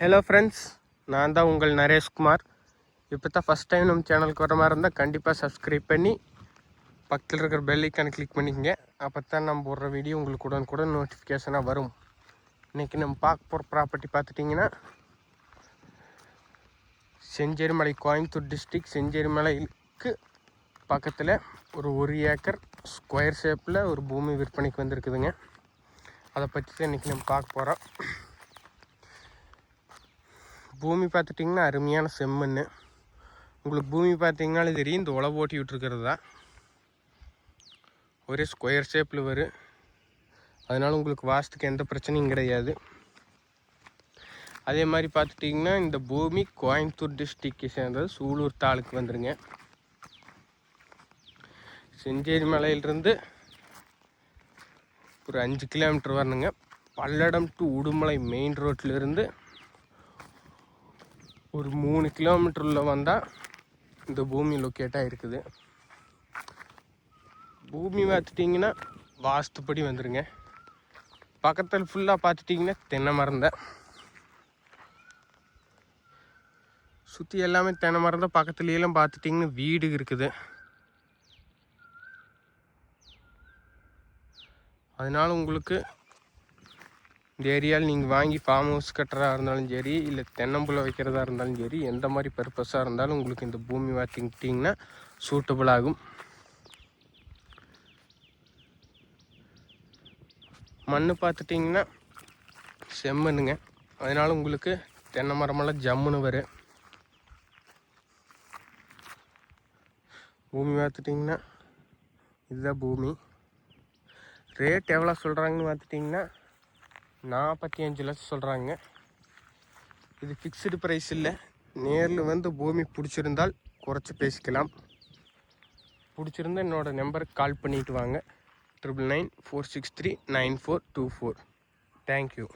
Hello friends நான் தான் உங்கள் நரேஷ்குமார் இப்போ தான் ஃபஸ்ட் டைம் நம்ம சேனலுக்கு வர மாதிரி இருந்தால் கண்டிப்பாக சப்ஸ்கிரைப் பண்ணி பக்கத்தில் இருக்கிற பெல் ஐக்கானை கிளிக் பண்ணிக்கங்க. அப்போ தான் நம்ம போடுற வீடியோ உங்களுக்கு உடனே கூட நோட்டிஃபிகேஷனாக வரும். இன்றைக்கி நம்ம பார்க்க போகிற ப்ராப்பர்ட்டி பார்த்துட்டிங்கன்னா செஞ்சேரிமலை கோயம்புத்தூர் டிஸ்ட்ரிக் செஞ்சேரிமலைக்கு பக்கத்தில் ஒரு ஒரு ஏக்கர் ஸ்கொயர் ஷேப்பில் ஒரு பூமி விற்பனைக்கு வந்திருக்குதுங்க. அதை பற்றி தான் இன்றைக்கி நம்ம பார்க்க போகிறோம் பூமி பார்த்துட்டிங்கன்னா அருமையான செம்மண் உங்களுக்கு பூமி பார்த்தீங்கனாலும் தெரியும் இந்த உழவு ஓட்டி விட்டுருக்கிறது. தான் ஒரே ஸ்கொயர் ஷேப்பில் வரும். அதனால் உங்களுக்கு வாஸ்துக்கு எந்த பிரச்சனையும் கிடையாது. அதே மாதிரி பார்த்துட்டிங்கன்னா இந்த பூமி கோயம்புத்தூர் டிஸ்ட்ரிக்கு சேர்ந்தது சூலூர் தாலுக்கு வந்துருங்க. செஞ்சேரி மலையிலிருந்து ஒரு அஞ்சு கிலோமீட்டர் வரணுங்க. பல்லடம் டு உடுமலை மெயின் ரோட்டிலிருந்து ஒரு மூணு கிலோமீட்டரில் வந்தால் இந்த பூமி லொக்கேட்டாக இருக்குது. பூமி பார்த்துட்டிங்கன்னா வாஸ்துப்படி வந்துருங்க. பக்கத்தில் ஃபுல்லாக பார்த்துட்டிங்கன்னா தென்னை மரம் தான். சுற்றி எல்லாமே தென்னை மரம் தான். பக்கத்துலேயெல்லாம் பார்த்துட்டிங்கன்னா வீடு இருக்குது. அதனால் உங்களுக்கு இந்த ஏரியாவில் நீங்கள் வாங்கி ஃபார்ம் ஹவுஸ் கட்டுறதா இருந்தாலும் சரி இல்லை தென்னம்புல வைக்கிறதா இருந்தாலும் சரி எந்த மாதிரி பர்பஸாக இருந்தாலும் உங்களுக்கு இந்த பூமி பார்த்துக்கிட்டிங்கன்னா சூட்டபுள் ஆகும். மண் பார்த்துட்டிங்கன்னா செம்மண்ணுங்க. அதனால் உங்களுக்கு தென்னை மரமெல்லாம் ஜம்முன்னு வரும். பூமி பார்த்துட்டிங்கன்னா இதுதான் பூமி. ரேட் எவ்வளோ சொல்கிறாங்கன்னு பார்த்துட்டிங்கன்னா நாற்பத்தி அஞ்சு லட்சம் சொல்கிறாங்க இது ஃபிக்ஸ்டு ப்ரைஸ் இல்லை. நேரில் வந்து பூமி பிடிச்சிருந்தால் குறைச்சி பேசிக்கலாம். பிடிச்சிருந்தா என்னோடய நம்பருக்கு கால் பண்ணிட்டு வாங்க. Triple nine four six three nine four two four thank you